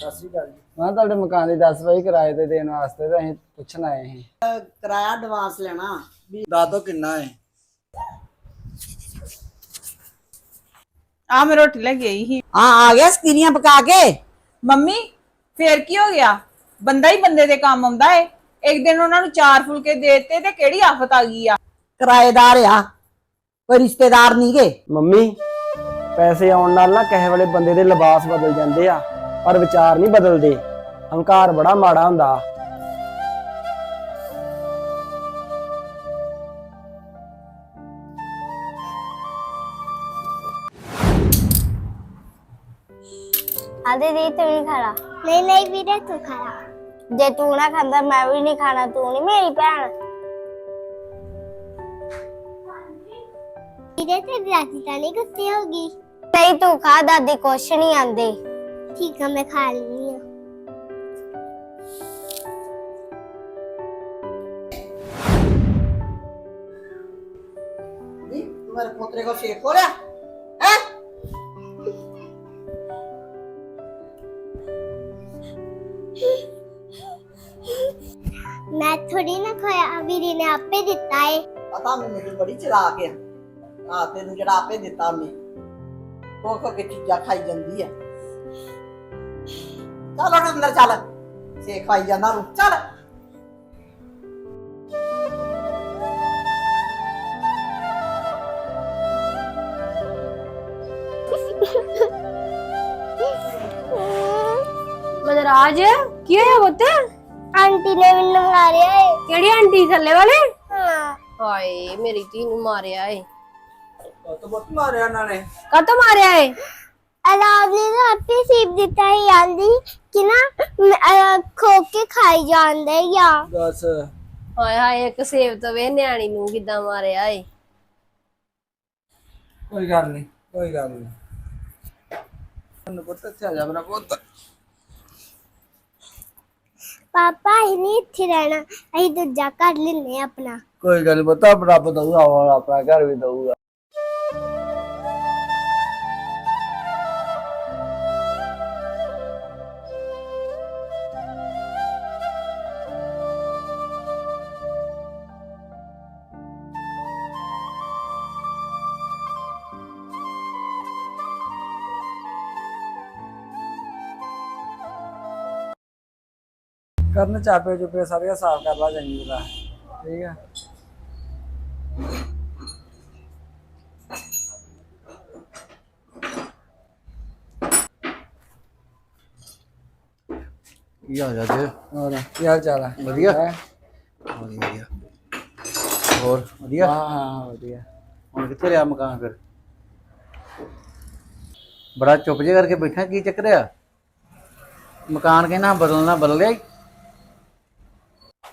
ਸਤਿ ਸ਼੍ਰੀ ਅਕਾਲ ਜੀ। ਮੈਂ ਤੁਹਾਡੇ ਮਕਾਨ ਦੀ 10 ਵਜੇ ਕਿਰਾਏ ਤੇ ਦੇਣ ਵਾਸਤੇ ਤਾਂ ਅਸੀਂ ਪੁੱਛਣ ਆਏ ਸੀ। ਕਿਰਾਇਆ ਐਡਵਾਂਸ ਲੈਣਾ। ਵੀ ਦੱਸ ਦੋ ਕਿੰਨਾ ਹੈ? ਆ ਮੈਂ ਰੋਟੀ ਲੈ ਕੇ ਆਈ ਸੀ। ਹਾਂ ਆ ਗਿਆ ਸਕੀਰੀਆਂ ਪਕਾ ਕੇ। ਮੰਮੀ ਫੇਰ ਕੀ ਹੋ ਗਿਆ? ਬੰਦਾ ਹੀ ਬੰਦੇ ਦੇ ਕੰਮ ਆਉਂਦਾ ਏ। ਇੱਕ ਦਿਨ ਉਹਨਾਂ ਨੂੰ ਚਾਰ ਫੁਲਕੇ ਦੇ ਦਿੱਤੇ ਤੇ ਕਿਹੜੀ ਆਫਤ ਆ ਗਈ ਆ? ਕਿਰਾਏਦਾਰ ਆ। ਕੋਈ ਰਿਸ਼ਤੇਦਾਰ ਨਹੀਂ ਗੇ। ਮੰਮੀ ਪੈਸੇ ਆਉਣ ਨਾਲ ਨਾ ਕਿਸੇ ਵੇਲੇ ਬੰਦੇ ਦੇ ਲਿਬਾਸ ਬਦਲ ਜਾਂਦੇ ਆ। ਪਰ ਵਿਚਾਰ ਨਹੀਂ ਬਦਲਦੇ। ਹੰਕਾਰ ਬੜਾ ਮਾੜਾ ਹੁੰਦਾ। ਆਦੇ ਦੀ ਤੂੰ ਨਹੀਂ ਖਾਣਾ? ਨਹੀਂ ਨਹੀਂ ਵੀਰੇ ਤੂੰ ਖਾਣਾ ਜੇ ਤੂੰ ਨਾ ਖਾਂਦਾ ਮੈਂ ਵੀ ਨਹੀਂ ਖਾਣਾ ਤੂੰ ਨਹੀਂ ਮੇਰੀ ਭੈਣ। ਵੀਰੇ ਤੇ ਦਾਦੀ ਤਾਂ ਨਹੀਂ ਗੁੱਸੇ ਹੋਗੀ ਨਹੀਂ ਤੂੰ ਖਾ ਦਾਦੀ ਕੁਛ ਨਹੀਂ ਆਂਦੇ। ਠੀਕ ਆ ਮੈਂ ਖਾ ਲਈ ਆ ਨਹੀਂ ਤੂੰ ਮੇਰੇ ਪੋਤਰੇ ਕੋ ਸ਼ੇਕ ਹੋ ਰਿਹਾ ਹੈ ਮੈਂ ਥੋੜੀ ਨਾ ਖਾਇਆ ਵੀਰੇ ਨੇ ਆਪੇ ਦਿੱਤਾ ਏ ਪਤਾ ਮੈਨੂੰ ਤੂੰ ਬੜੀ ਚਲਾਕ ਆ ਆ ਤੈਨੂੰ ਜਿਹੜਾ ਆਪੇ ਦਿੱਤਾ ਮੈਂ ਖੋ ਖੋ ਕੇ ਚੀਜ਼ਾਂ ਖਾਈ ਜਾਂਦੀ ਹੈ ਚੱਲ ਉੱਠ ਅੰਦਰ ਚੱਲ। ਸ਼ੇਕ ਖਾਈ ਜਾਂਦਾ ਨੂੰ ਚੱਲ। ਮਦਰਾਜ ਕੀ ਹੋਇਆ ਪੁੱਤ? ਆਂਟੀ ਨੇ ਮੈਨੂੰ ਮਾਰਿਆ ਏ। ਕਿਹੜੀ ਆਂਟੀ ਥੱਲੇ ਵਾਲੇ? ਹਾਂ। ਹਾਏ ਮੇਰੀ ਧੀ ਨੂੰ ਮਾਰਿਆ ਏ। ਬਹੁਤ ਮਾਰਿਆ ਉਹਨਾਂ ਨੇ। ਕਾਤੋਂ ਮਾਰਿਆ ਏ? ਅਲਾਦ ਨੇ ਤਾਂ ਆਪੇ ਸੀਪ ਦਿੱਤਾ ਹੀ ਆਂਦੀ ਕਿ ਨਾ ਖੋ ਕੇ ਖਾਈ ਜਾਂਦੇ ਆ। ਦੱਸ ਹਾਏ ਹਾਏ ਇੱਕ ਸੇਬ ਤੋਂ ਵੇ ਨਿਆਣੀ ਨੂੰ ਕਿਦਾਂ ਮਾਰਿਆ ਏ। ਕੋਈ ਗੱਲ ਨਹੀਂ ਕੋਈ ਗੱਲ ਨਹੀਂ ਤੈਨੂੰ ਪੁੱਤ ਇੱਥੇ ਆ ਜਾ ਮੇਰਾ ਪੁੱਤ। ਪਾਪਾ ਹੀ ਨਹੀਂ ਇੱਥੇ ਰਹਿਣਾ ਅਸੀਂ ਦੂਜਾ ਘਰ ਲੈਨੇ ਆਪਣਾ। ਕੋਈ ਗੱਲ ਨਹੀਂ ਪੁੱਤ ਰੱਬ ਦਊਗਾ ਆਪਣਾ ਘਰ ਵੀ ਦਊਗਾ। ਕਰਨ ਚਾਪੇ ਚੁਪੇ ਸਾਰੀਆਂ ਸਾਫ਼ ਕਰ ਲਾ ਚੰਗੀ ਤਰ੍ਹਾਂ। ਠੀਕ ਆ? ਕੀ ਹਾਲ ਅੱਜ? ਹੋਰ ਕੀ ਹਾਲ ਚਾਲ ਹੈ ਵਧੀਆ? ਹੈਂ? ਵਧੀਆ। ਹੋਰ ਵਧੀਆ? ਹਾਂ ਹਾਂ ਵਧੀਆ। ਹੁਣ ਕਿੱਥੇ ਰਿਹਾ ਮਕਾਨ ਫਿਰ? ਬੜਾ ਚੁੱਪ ਜੇ ਕਰਕੇ ਬੈਠਾ ਕੀ ਚੱਕਰ ਆ? ਮਕਾਨ ਕਹਿੰਦਾ ਬਦਲਣਾ ਬਦਲ ਗਿਆ ਈ?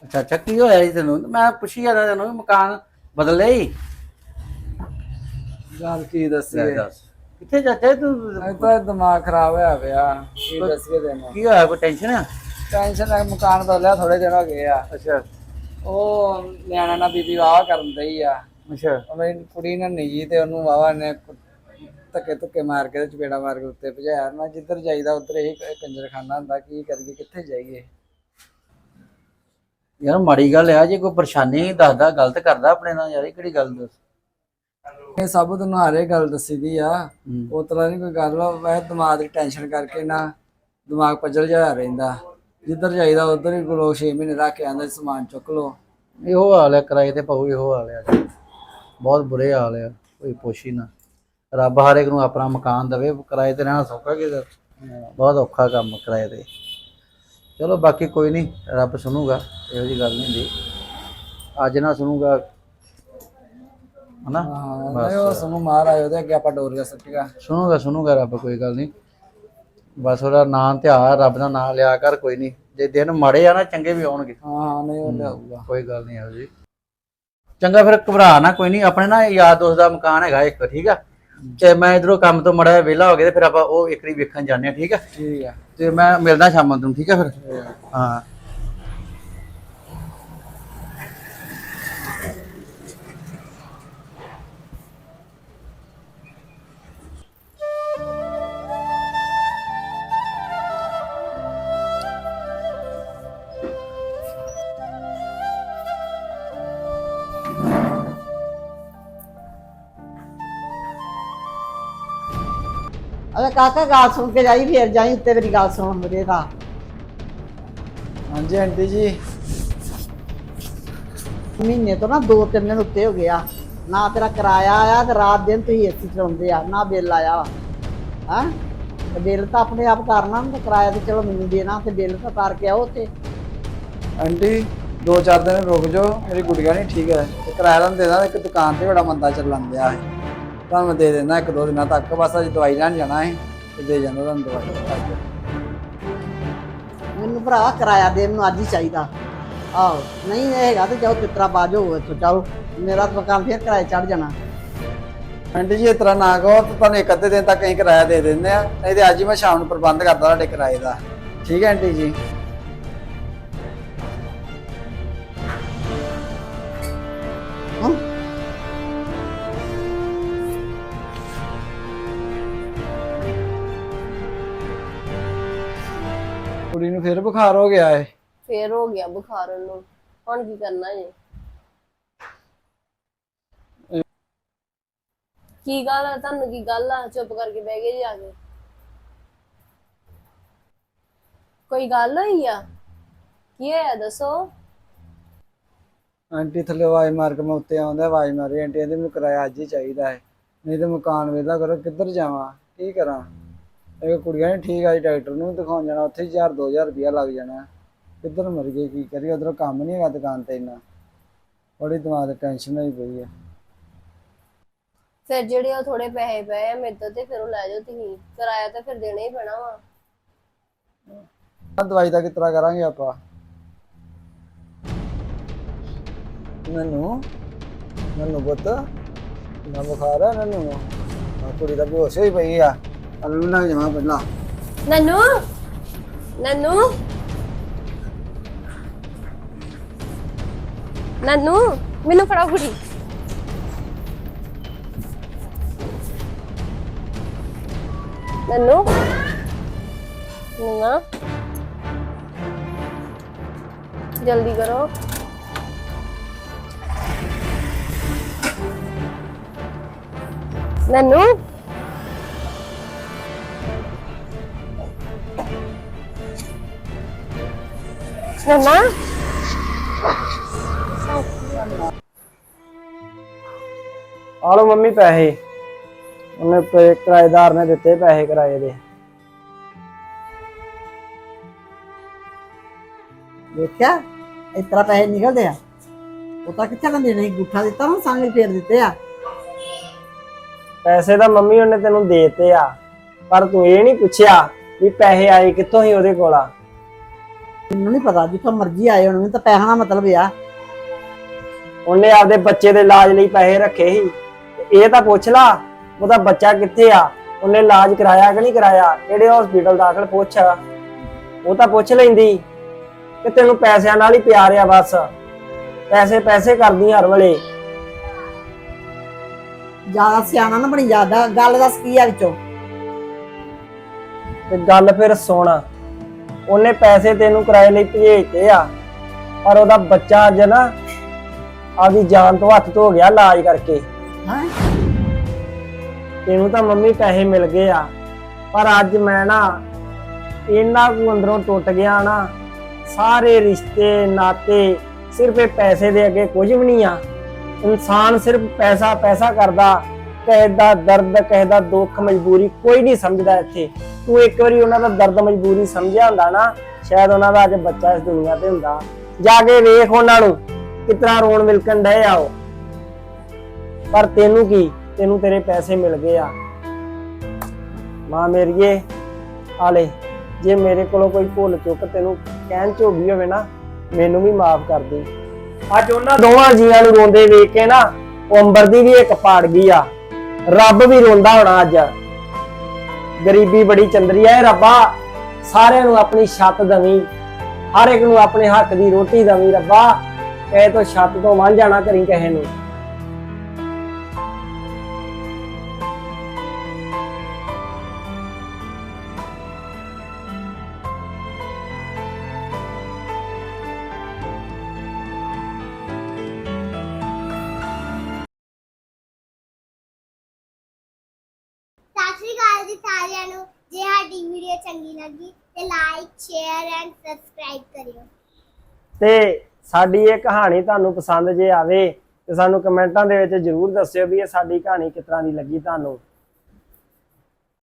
ਅੱਛਾ ਅੱਛਾ ਕੀ ਹੋਇਆ ਜੀ ਤੈਨੂੰ? ਮੈਂ ਪੁੱਛੀ ਜਾਂਦਾ ਤੈਨੂੰ ਵੀ ਮਕਾਨ ਬਦਲ ਲਿਆ ਈ? ਗੱਲ ਕੀ ਦੱਸ। ਕਿੱਥੇ ਚਾਚਾ ਤੂੰ? ਤਾਂ ਦਿਮਾਗ ਖਰਾਬ ਹੋਇਆ ਪਿਆ। ਕੀ ਦੱਸੀਏ ਤੈਨੂੰ? ਕੀ ਹੋਇਆ? ਕੋਈ ਟੈਨਸ਼ਨ ਆ? ਟੈਨਸ਼ਨ ਹੈ ਮਕਾਨ ਬਦਲਿਆ ਥੋੜੇ ਦਿਨ ਹੋ ਗਏ ਆ। ਅੱਛਾ। ਉਹ ਨਿਆਣਾ ਨਾਲ ਬੀਬੀ ਵਾਹ ਕਰਨ ਦਈ ਆ। ਅੱਛਾ। ਉਹ ਮੇਰੀ ਕੁੜੀ ਨੇ ਨਿੱਜੀ ਤੇ ਉਹਨੂੰ ਵਾਵਾ ਨੇ ਕੁ- ਧੱਕੇ ਧੁੱਕੇ ਮਾਰ ਕੇ ਤੇ ਚਪੇੜਾ ਮਾਰ ਕੇ ਉੱਤੇ ਭਜਾਇਆ। ਮੈਂ ਜਿੱਧਰ ਜਾਈਦਾ ਉੱਧਰ ਹੀ ਕੰਜਰਖਾਨਾ ਹੁੰਦਾ ਕੀ ਕਰੀਏ ਕਿੱਥੇ ਜਾਈਏ? ਯਾਰ ਮਾੜੀ ਗੱਲ ਆ ਜੇ ਕੋਈ ਪਰੇਸ਼ਾਨੀ ਦੱਸਦਾ ਗਲਤ ਕਰਦਾ ਆਪਣੇ ਨਾਲ ਯਾਰ ਇਹ ਕਿਹੜੀ ਗੱਲ ਦੱਸ? ਇਹ ਸਭ ਤੁਹਾਨੂੰ ਹਾਰੇ ਗੱਲ ਦੱਸੀ ਦੀ ਆ। ਹੂੰ। ਉਹ ਤਰ੍ਹਾਂ ਨਹੀਂ ਕੋਈ ਗੱਲ ਵਾ ਦਿਮਾਗ ਦੀ ਟੈਨਸ਼ਨ ਕਰਕੇ ਨਾ ਦਿਮਾਗ ਪਜਲ ਜਾ ਰਹਿੰਦਾ। ਜਿੱਧਰ ਜਾਈਦਾ ਉੱਧਰ ਹੀ ਕੋਲ 6 ਮਹੀਨੇ ਰੱਖ ਕੇ ਆਂਦਾ ਸਮਾਨ ਚੁੱਕ ਲੋ ਇਹੋ ਹਾਲ ਹੈ ਕਿਰਾਏ ਤੇ ਪਾਉ ਇਹੋ ਹਾਲ ਹੈ ਬਹੁਤ ਬੁਰੇ ਹਾਲ ਹੈ ਕੋਈ ਪੁੱਛ ਹੀ ਨਾ। ਰੱਬ ਹਰ ਇੱਕ ਨੂੰ ਆਪਣਾ ਮਕਾਨ ਦਵੇ ਕਿਰਾਏ ਤੇ ਰਹਿਣਾ ਸੌਖਾ ਕਿ ਬਹੁਤ ਔਖਾ ਕੰਮ ਕਿਰਾਏ ਤੇ। ਚਲੋ ਬਾਕੀ ਕੋਈ ਨਹੀਂ ਰੱਬ ਸੁਣੂਗਾ ਇਹੋ ਜੀ ਗੱਲ ਨਹੀਂ ਹੁੰਦੀ। ਅੱਜ ਨਾ ਸੁਣੂਗਾ। ਹਨਾ? ਹਾਂ ਨਹੀਂ ਉਹ ਸਾਨੂੰ ਮਾਰ ਆਇਓ ਤੇ ਅੱਗੇ ਆਪਾਂ ਡੋਰੀਆ ਸੱਟੀਗਾ ਸੁਣੂਗਾ ਸੁਣੂਗਾ ਰੱਬ ਕੋਈ ਗੱਲ ਨਹੀਂ। ਬਸ ਉਹਦਾ ਨਾਂ ਧਿਆ ਰੱਬ ਦਾ ਨਾਂ ਲਿਆ ਕਰ ਕੋਈ ਨਹੀਂ। ਜੇ ਦਿਨ ਮਾੜੇ ਆ ਨਾ ਚੰਗੇ ਵੀ ਆਉਣਗੇ। ਹਾਂ ਹਾਂ ਨਹੀਂ ਉਹ ਲਿਆਊਗਾ। ਕੋਈ ਗੱਲ ਨਹੀਂ ਇਹੋ ਜੀ ਚੰਗਾ ਫਿਰ ਘਬਰਾ ਨਾ ਕੋਈ ਨਹੀਂ। ਆਪਣੇ ਨਾ ਯਾਰ ਦੋਸਤ ਦਾ ਮਕਾਨ ਹੈਗਾ ਇੱਕ ਠੀਕ ਆ? ਤੇ ਮੈਂ ਇਧਰੋਂ ਕੰਮ ਤੋਂ ਮੜਾ ਵਿਹਲਾ ਹੋ ਗਿਆ ਤੇ ਫਿਰ ਆਪਾਂ ਉਹ ਇੱਕ ਵਾਰੀ ਵੇਖਣ ਜਾਂਦੇ ਆ ਠੀਕ ਆ ਠੀਕ ਆ। ਤੇ ਮੈਂ ਮਿਲਦਾ ਸ਼ਾਮਾਂ ਨੂੰ ਠੀਕ ਆ ਫਿਰ? ਹਾਂ। ਕਾਕਾ ਗੱਲ ਸੁਣ ਕੇ ਜਾਈ ਫੇਰ ਜਾਈ ਉੱਤੇ ਮੇਰੀ ਗੱਲ ਸੁਣ ਮੇਰੇ ਦਾ। ਹਾਂਜੀ ਆਂਟੀ ਜੀ। ਮਹੀਨੇ ਤੋਂ ਨਾ ਦੋ ਤਿੰਨ ਦਿਨ ਉੱਤੇ ਹੋ ਗਿਆ ਨਾ ਤੇਰਾ ਕਿਰਾਇਆ ਆਇਆ ਤੇ ਰਾਤ ਦਿਨ ਤੁਸੀਂ ਏਸੀ ਚਲਾਉਂਦੇ ਆ ਨਾ ਬਿੱਲ ਆਇਆ ਹਾਂ? ਤੇ ਬਿੱਲ ਤਾਂ ਆਪਣੇ ਆਪ ਕਰਨਾ ਤੇ ਕਿਰਾਇਆ ਤੇ ਚਲੋ ਮੈਨੂੰ ਦੇਣਾ ਤੇ ਬਿੱਲ ਤਾਂ ਤਾਰ ਕੇ ਆਓ ਉੱਤੇ ਆਂਟੀ ਦੋ ਚਾਰ ਦਿਨ ਰੁਕ ਜਾਓ ਮੇਰੀ ਗੁੜੀਆ ਨਹੀਂ ਠੀਕ ਹੈ। ਤੇ ਕਿਰਾਇਆ ਤਾਂ ਦੇ ਦਾਂ ਇੱਕ ਦੁਕਾਨ ਤੇ ਬੜਾ ਮੰਦਾ ਚੱਲਣ ਦਿਆ ਹੈ ਤੁਹਾਨੂੰ ਮੈਂ ਦੇ ਦੇਣਾ ਇੱਕ ਦੋ ਦਿਨਾਂ ਤੱਕ ਬਸ ਅੱਜ ਦਵਾਈ ਲੈਣ ਜਾਣਾ ਹੈ ਤੇ ਦੇ ਜਾਂਦਾ ਤੁਹਾਨੂੰ ਦਵਾਈ ਮੈਨੂੰ ਭਰਾ ਕਿਰਾਇਆ ਦੇ ਮੈਨੂੰ ਅੱਜ ਹੀ ਚਾਹੀਦਾ। ਆਹੋ ਨਹੀਂ ਇਹ ਹੈਗਾ ਤੇ ਜਾਓ ਪਿੱਤਰਾ ਬਾਜੋ ਇੱਥੋਂ ਜਾਓ। ਮੇਰਾ ਦੁਕਾਨ ਫੇਰ ਕਿਰਾਇਆ ਚੜ ਜਾਣਾ। ਆਂਟੀ ਜੀ ਇਸ ਤਰ੍ਹਾਂ ਨਾ ਕਹੋ ਤੇ ਤੁਹਾਨੂੰ ਇੱਕ ਅੱਧੇ ਦਿਨ ਤੱਕ ਅਸੀਂ ਕਿਰਾਇਆ ਦੇ ਦਿੰਦੇ ਆ ਨਹੀਂ ਤੇ ਅੱਜ ਹੀ ਮੈਂ ਸ਼ਾਮ ਨੂੰ ਪ੍ਰਬੰਧ ਕਰਦਾ ਤੁਹਾਡੇ ਕਿਰਾਏ ਦਾ। ਠੀਕ ਹੈ ਆਂਟੀ ਜੀ। ਕੁੜੀ ਨੂੰ ਫਿਰ ਬੁਖਾਰ ਹੋ ਗਿਆ ਹੈ ਫੇਰ ਹੋ ਗਿਆ ਬੁਖਾਰ ਉਹਨੂੰ। ਹੁਣ ਕੀ ਕਰਨਾ ਜੇ ਕੀ ਗੱਲ ਆ? ਤੁਹਾਨੂੰ ਕੀ ਗੱਲ ਆ? ਚੁੱਪ ਕਰਕੇ ਬਹਿ ਗਏ ਜੀ ਆ ਕੇ। ਕੋਈ ਗੱਲ ਹੋਈ ਆ? ਕੀ ਹੋਇਆ ਦੱਸੋ? ਆਂਟੀ ਥੱਲੇ ਆਵਾਜ਼ ਮਾਰ ਕੇ ਮੈਂ ਉੱਤੇ ਆਉਂਦਾ ਆਵਾਜ਼ ਮਾਰੀ ਆਂਟੀ ਇਹਦੇ ਮੈਨੂੰ ਕਿਰਾਇਆ ਅੱਜ ਹੀ ਚਾਹੀਦਾ ਹੈ ਨਹੀਂ ਤੇ ਮਕਾਨ ਵੇਲਾ ਕਰੋ ਕਿੱਧਰ ਜਾਵਾਂ ਕੀ ਕਰਾਂ? ਇਹ ਕੁੜੀਆਂ ਨੇ ਠੀਕ ਆ ਜੀ ਡਾਕਟਰ ਨੂੰ ਦਿਖਾਉਣ ਜਾਣਾ ਉੱਥੇ 1000 2000 ਰੁਪਇਆ ਲੱਗ ਜਾਣਾ। ਕਿੱਧਰ ਮਰ ਗਏ ਕੀ ਕਰੀਏ? ਉਧਰੋਂ ਕੰਮ ਨਹੀਂ ਹੈਗਾ ਦੁਕਾਨ ਤੇ ਇੰਨਾ। ਬੜੀ ਦਿਮਾਗ ਤੇ ਟੈਨਸ਼ਨ ਹੋਈ ਪਈ ਹੈ ਫਿਰ ਜਿਹੜੇ ਉਹ ਥੋੜੇ ਪੈਸੇ ਪਏ ਆ ਮੇਰੇ ਤੋਂ ਤੇ ਫਿਰ ਉਹ ਲੈ ਜਾਓ ਤੁਸੀਂ। ਕਿਰਾਇਆ ਤਾਂ ਫਿਰ ਦੇਣਾ ਹੀ ਪੈਣਾ ਵਾ। ਆਹ ਦਵਾਈ ਦਾ ਕਿਸ ਤਰ੍ਹਾਂ ਕਰਾਂਗੇ ਆਪਾਂ? ਨਨੂ ਨਨੂ ਪੁੱਤ ਨਾ ਬੁਖਾਰ ਹੈ ਨਨੂ ਆ ਕੁੜੀ ਦਾ ਬੇਹੋਸ਼ ਹੋਈ ਪਈ ਆ। Ano na yung mga bala? Nanu? Nanu? Nanu? Minum paraguri. Nanu? Nunga? Jaldi karo. Nanu? Nanu? ਆ ਲਓ ਮੰਮੀ ਪੈਸੇ। ਉਹਨੇ ਪੇ- ਕਿਰਾਏਦਾਰ ਨੇ ਦਿੱਤੇ ਪੈਸੇ ਕਿਰਾਏ ਦੇ। ਦੇਖਿਆ? ਇਸ ਤਰ੍ਹਾਂ ਪੈਸੇ ਨਿਕਲਦੇ ਆ। ਉਹ ਤਾਂ ਕਿੱਥੇ ਕੰਦੇ ਨਹੀਂ ਗੁੱਠਾ ਦਿੱਤਾ ਨਾ ਸੰਗ ਫੇਰ ਦਿੱਤੇ ਆ। ਪੈਸੇ ਤਾਂ ਮੰਮੀ ਉਹਨੇ ਤੈਨੂੰ ਦੇਤੇ ਆ। ਪਰ ਤੂੰ ਇਹ ਨਹੀਂ ਪੁੱਛਿਆ ਵੀ ਪੈਸੇ ਆਏ ਕਿੱਥੋਂ ਹੀ ਉਹਦੇ ਕੋਲ ਆ। ਮੈਨੂੰ ਨਹੀਂ ਪਤਾ ਜਿੱਥੋਂ ਮਰਜ਼ੀ ਆਏ ਹੋਣ ਮੈਨੂੰ ਤਾਂ ਪੈਸਾ ਦਾ ਮਤਲਬ ਆ। ਉਹਨੇ ਆਪਦੇ ਬੱਚੇ ਦੇ ਇਲਾਜ ਲਈ ਪੈਸੇ ਰੱਖੇ ਸੀ। ਤੇ ਇਹ ਤਾਂ ਪੁੱਛ ਲਾ ਉਹਦਾ ਬੱਚਾ ਕਿੱਥੇ ਆ? ਉਹਨੇ ਇਲਾਜ ਕਰਾਇਆ ਕਿ ਨਹੀਂ ਕਰਾਇਆ? ਕਿਹੜੇ ਹਸਪੀਟਲ ਦਾਖਲ ਪੁੱਛ? ਉਹ ਤਾਂ ਪੁੱਛ ਲੈਂਦੀ ਕਿ ਤੈਨੂੰ ਪੈਸਿਆਂ ਨਾਲ ਹੀ ਪਿਆਰ ਆ ਬਸ। ਪੈਸੇ ਪੈਸੇ ਕਰਦੀ ਹਰ ਵੇਲੇ। ਜ਼ਿਆਦਾ ਸਿਆਣਾ ਨਾ ਬਣੀ ਜ਼ਿਆਦਾ ਗੱਲ ਦੱਸ ਕੀ ਆ ਵਿੱਚੋਂ? ਤੇ ਗੱਲ ਫਿਰ ਸੁਣ। ਉਹਨੇ ਪੈਸੇ ਤੈਨੂੰ ਕਿਰਾਏ ਲਈ ਭੇਜਤੇ ਆ। ਪਰ ਉਹਦਾ ਬੱਚਾ ਅੱਜ ਨਾ ਆਪਦੀ ਜਾਨ ਤੋਂ ਹੱਥ ਧੋ ਗਿਆ ਇਲਾਜ ਕਰਕੇ। ਹਾਂ। ਤੈਨੂੰ ਤਾਂ ਮੰਮੀ ਪੈਸੇ ਮਿਲ ਗਏ ਆ। ਪਰ ਅੱਜ ਮੈਂ ਨਾ ਇੰਨਾ ਕੁ ਅੰਦਰੋਂ ਟੁੱਟ ਗਿਆ ਨਾ ਸਾਰੇ ਰਿਸ਼ਤੇ ਨਾਤੇ ਸਿਰਫ ਇਹ ਪੈਸੇ ਦੇ ਅੱਗੇ ਕੁਝ ਵੀ ਨਹੀਂ ਆ। ਇਨਸਾਨ ਸਿਰਫ ਪੈਸਾ ਪੈਸਾ ਕਰਦਾ। ਕਿਸੇ ਦਾ ਦਰਦ ਕਿਸੇ ਦਾ ਦੁੱਖ ਮਜਬੂਰੀ ਕੋਈ ਨਹੀਂ ਸਮਝਦਾ ਇੱਥੇ। ਤੂੰ ਇੱਕ ਵਾਰੀ ਉਹਨਾਂ ਦਾ ਦਰਦ ਮਜਬੂਰੀ ਸਮਝਿਆ ਹੁੰਦਾ ਨਾ ਸ਼ਾਇਦ ਉਹਨਾਂ ਦਾ ਅੱਜ ਬੱਚਾ ਇਸ ਦੁਨੀਆ ਤੇ ਹੁੰਦਾ। ਜਾ ਕੇ ਵੇਖ ਉਹਨਾਂ ਨੂੰ ਕਿਤਨਾ ਰੋਣ ਮਿਲਕਣ ਡਏ ਆ ਉਹ। ਪਰ ਤੈਨੂੰ ਕੀ? ਤੈਨੂੰ ਤੇਰੇ ਪੈਸੇ ਮਿਲ ਗਏ ਆ। ਮਾਂ ਮੇਰੀਏ ਆਲੇ ਜੇ ਮੇਰੇ ਕੋਲੋਂ ਕੋਈ ਭੁੱਲ ਚੁੱਕ ਤੈਨੂੰ ਕਹਿਣ ਚ ਗਈ ਹੋਵੇ ਨਾ ਮੈਨੂੰ ਵੀ ਮਾਫ ਕਰ ਦੇ। ਅੱਜ ਉਹਨਾਂ ਦੋਵਾਂ ਜੀਆਂ ਨੂੰ ਰੋਂਦੇ ਵੇਖ ਕੇ ਨਾ ਉਹ ਅੰਬਰ ਦੀ ਵੀ ਇੱਕ ਪਾੜ ਗਈ ਆ। ਰੱਬ ਵੀ ਰੋਂਦਾ ਹੋਣਾ ਅੱਜ। ਗਰੀਬੀ ਬੜੀ ਚੰਦਰੀ ਆ ਰੱਬਾ ਸਾਰਿਆਂ ਨੂੰ ਆਪਣੀ ਛੱਤ ਦਵੀਂ, ਹਰ ਇੱਕ ਨੂੰ ਆਪਣੇ ਹੱਕ ਦੀ ਰੋਟੀ ਦਵੀਂ। ਰੱਬਾ ਕਹੇ ਤੋਂ ਛੱਤ ਤੋਂ ਵਾਂਝ ਜਾਣਾ ਕਰੀ ਕਿਸੇ ਨੂੰ। ਜੀ ਸਾਰਿਆਂ ਨੂੰ। ਜੇ ਸਾਡੀ ਵੀਡੀਓ ਚੰਗੀ ਲੱਗੀ ਤੇ ਲਾਈਕ ਸ਼ੇਅਰ ਐਂਡ ਸਬਸਕ੍ਰਾਈਬ ਕਰਿਓ। ਤੇ ਸਾਡੀ ਇਹ ਕਹਾਣੀ ਤੁਹਾਨੂੰ ਪਸੰਦ ਜੇ ਆਵੇ ਤੇ ਸਾਨੂੰ ਕਮੈਂਟਾਂ ਦੇ ਵਿੱਚ ਜਰੂਰ ਦੱਸਿਓ ਵੀ ਇਹ ਸਾਡੀ ਕਹਾਣੀ ਕਿਸ ਤਰ੍ਹਾਂ ਦੀ ਲੱਗੀ ਤੁਹਾਨੂੰ।